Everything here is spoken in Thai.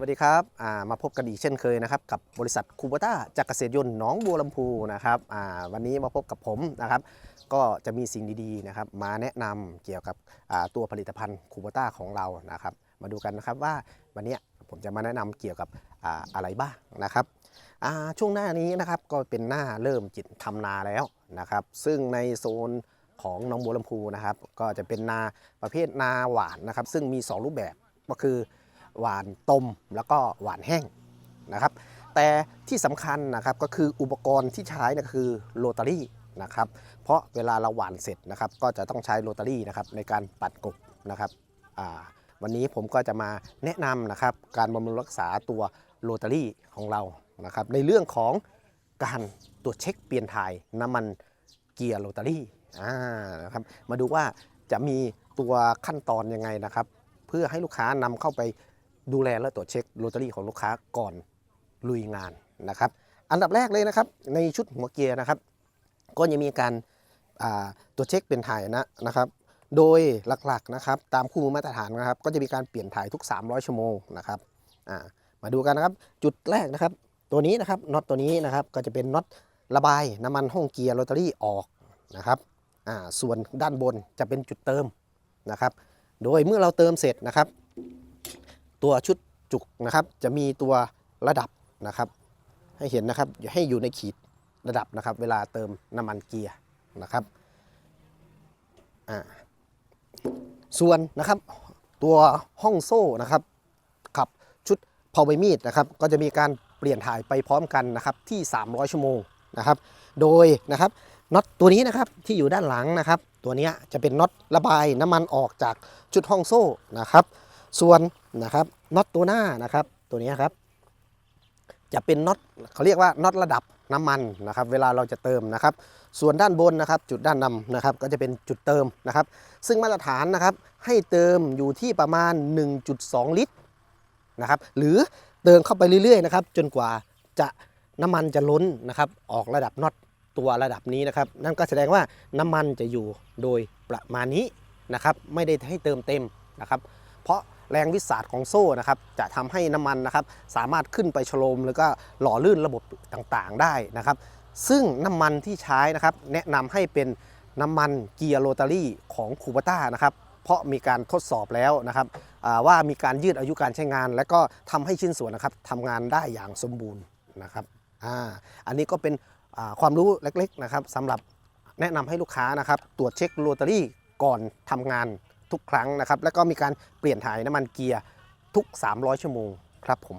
วัสดีครับามาพบกันอีกเช่นเคยนะครับกับบริษัทคูบต้าจากเกษตรยนต์หนองบัวลำพูนะครับวันนี้มาพบกับผมนะครับ ก็จะมีสิ่งดีๆนะครับ มาแนะนำเกี่ยวกับตัวผลิตภัณฑ์คูบต้าของเรานะครับ มาดูกันนะครับว่าวันนี้ผมจะมาแนะนำเกี่ยวกับอะไรบ้างนะครับช่วงหน้านี้นะครับก็เป็นหน้าเริ่มจิตทำนาแล้วนะครับ ซึ่งในโซนของหนองบัวลำพูนะครับ ก็จะเป็นนาประเภทนาหวานนะครับ ซึ่งมีสองรูปแบบก็คือ หวานต้มแล้วก็หวานแห้งนะครับ แต่ที่สำคัญนะครับก็คืออุปกรณ์ที่ใช้นะคือโรตารี่นะครับ เพราะเวลาเราหวานเสร็จนะครับ ก็จะต้องใช้โรตารี่นะครับในการปัดกบนะครับวันนี้ผมก็จะมาแนะนำนะครับการบำรุงรักษาตัวโรตารี่ของเรานะครับในเรื่องของการตรวจเช็คเปลี่ยนถ่ายน้ำมันเกียร์โรตารี่นะครับมาดูว่าจะมีตัวขั้นตอนยังไงนะครับ เพื่อให้ลูกค้านำเข้าไป ดูแลและตรวจเช็คโรตารี่ของลูกค้าก่อนลุยงานนะครับ อันดับแรกเลยนะครับ ในชุดหัวเกียร์นะครับ ก็จะมีการาตรวจเช็คเปลี่ยนถ่ายนะนะครับ โดยหลักๆนะครับตามคู่มือมาตรฐานนะครับ ก็จะมีการเปลี่ยนถ่ายทุก 300 ชั่วโมงนะครับามาดูกันนะครับ จุดแรกนะครับ ตัวนี้นะครับน็อตตัวนี้นะครับก็จะเป็นน็อตระบายน้ำมันห้องเกียร์โรตารี่ออกนะครับส่วนด้านบนจะเป็นจุดเติมนะครับ โดยเมื่อเราเติมเสร็จนะครับ ตัวชุดจุกนะครับ จะมีตัวระดับนะครับ ให้เห็นนะครับให้อยู่ในขีดระดับนะครับ เวลาเติมน้ำมันเกียร์นะครับส่วนนะครับตัวห้องโซ่นะครับกับชุดพาวเวอร์มีดนะครับก็จะมีการเปลี่ยนถ่ายไปพร้อมกันนะครับที่ 300 ชั่วโมงนะครับ โดยนะครับน็อตตัวนี้นะครับที่อยู่ด้านหลังนะครับ ตัวนี้จะเป็นน็อตระบายน้ำมันออกจากชุดห้องโซ่นะครับ ส่วนนะครับน็อตตัวหน้านะครับตัวนี้ครับ จะเป็นน็อตเขาเรียกว่าน็อตระดับน้ำมันนะครับ เวลาเราจะเติมนะครับ ส่วนด้านบนนะครับ จุดด้านนำนะครับ ก็จะเป็นจุดเติมนะครับ ซึ่งมาตรฐานนะครับให้เติมอยู่ที่ประมาณ 1.2 ลิตรนะครับ หรือเติมเข้าไปเรื่อยๆนะครับ จนกว่าจะน้ำมันจะล้นนะครับ ออกระดับน็อตตัวระดับนี้นะครับ นั่นก็แสดงว่าน้ำมันจะอยู่โดยประมาณนี้นะครับ ไม่ได้ให้เติมเต็มนะครับ เพราะ แรงวิสาดของโซ่นะครับจะทำให้น้ำมันนะครับสามารถขึ้นไปชโลม แล้วก็หล่อลื่นระบบต่างๆได้นะครับ ซึ่งน้ำมันที่ใช้นะครับแนะนำให้เป็นน้ำมันเกียร์โรตารี่ของคูปต้านะครับเพราะมีการทดสอบแล้วนะครับว่ามีการยืดอายุการใช้งาน และก็ทำให้ชิ้นส่วนนะครับทำงานได้อย่างสมบูรณ์นะครับอ่าอันนี้ก็เป็นความรู้เล็กๆนะครับสำหรับแนะนำให้ลูกค้านะครับตรวจเช็คโรตารี่ก่อนทำงาน ทุกครั้งนะครับ แล้วก็มีการเปลี่ยนถ่ายน้ำมันเกียร์ทุก 300 ชั่วโมงครับผม